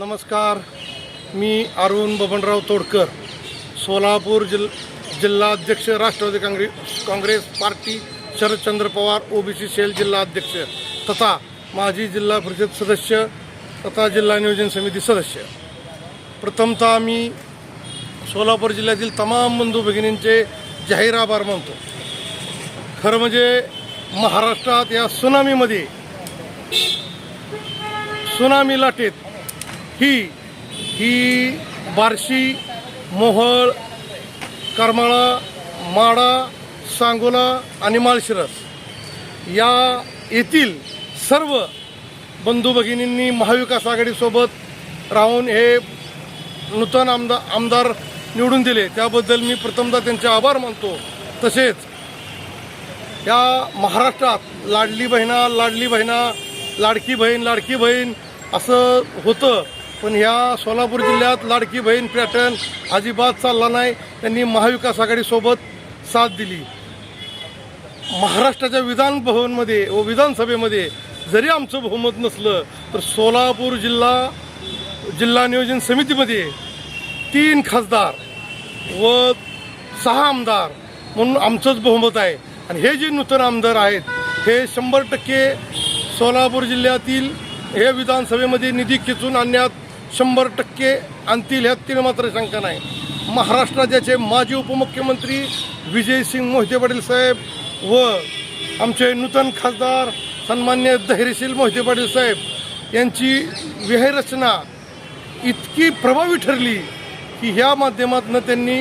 नमस्कार. मी अरुण बबनराव तोडकर. सोलापूर जिल जिल्हा अध्यक्ष Rashtrawadi Congress Congress party Sharadchandra Pawar OBC cell जिल्हा अध्यक्ष तथा माजी जिल्हा परिषद सदस्य तथा जिल्हा नियोजन समिती सदस्य. प्रथमतः मी सोलापूर जिल्ह्यातील तमाम बंधू भगिनींचे जाहीर आभार मानतो. खरं म्हणजे महाराष्ट्रात या सुनामीमध्ये सुनामी लाटेत ही ही बार्शी मोहळ करमाळा माडा सांगोला आणि माळशिरस या येथील सर्व बंधू भगिनींनी महाविकास आघाडीसोबत राहून हे नूतन आमदार आमदार निवडून दिले. त्याबद्दल मी प्रथमतः त्यांचे आभार मानतो. तसेच या महाराष्ट्रात लाडली बहिणा लाडली बहिणा लाडकी बहीण लाडकी बहीण असं होतं. पण ह्या सोलापूर जिल्ह्यात लाडकी बहीण पॅटर्न अजिबात चालला नाही. त्यांनी महाविकास आघाडीसोबत साथ दिली. महाराष्ट्राच्या विधान भवनमध्ये व विधानसभेमध्ये जरी आमचं बहुमत नसलं तर सोलापूर जिल्हा जिल्हा नियोजन समितीमध्ये तीन खासदार व सहा आमदार म्हणून आमचंच बहुमत आहे. आणि हे जे नूतन आमदार आहेत हे शंभर टक्के सोलापूर जिल्ह्यातील हे विधानसभेमध्ये निधी खेचून आणण्यात शंभर टक्के आणतील ह्यात तीन मात्र शंका नाही. महाराष्ट्र राज्याचे माजी उपमुख्यमंत्री विजयसिंग मोहिते पाटील साहेब व आमचे नूतन खासदार सन्मान्य धैर्यशील मोहिते पाटील साहेब यांची विहरचना इतकी प्रभावी ठरली की ह्या माध्यमातून त्यांनी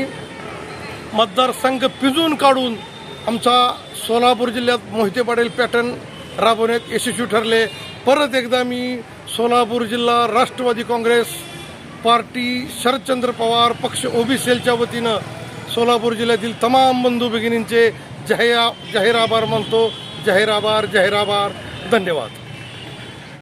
मतदारसंघ पिजून काढून आमचा सोलापूर जिल्ह्यात मोहिते पाटील पॅटर्न राबवण्यात यशस्वी ठरले. परत एकदा मी सोलापूर जिल्हा राष्ट्रवादी काँग्रेस पार्टी शरदचंद्र पवार पक्ष ओबीसीएलच्या वतीनं सोलापूर जिल्ह्यातील तमाम बंधू भगिनींचे जाहीर जाहीर आभार मानतो जाहीर आभार जाहीर आभार धन्यवाद.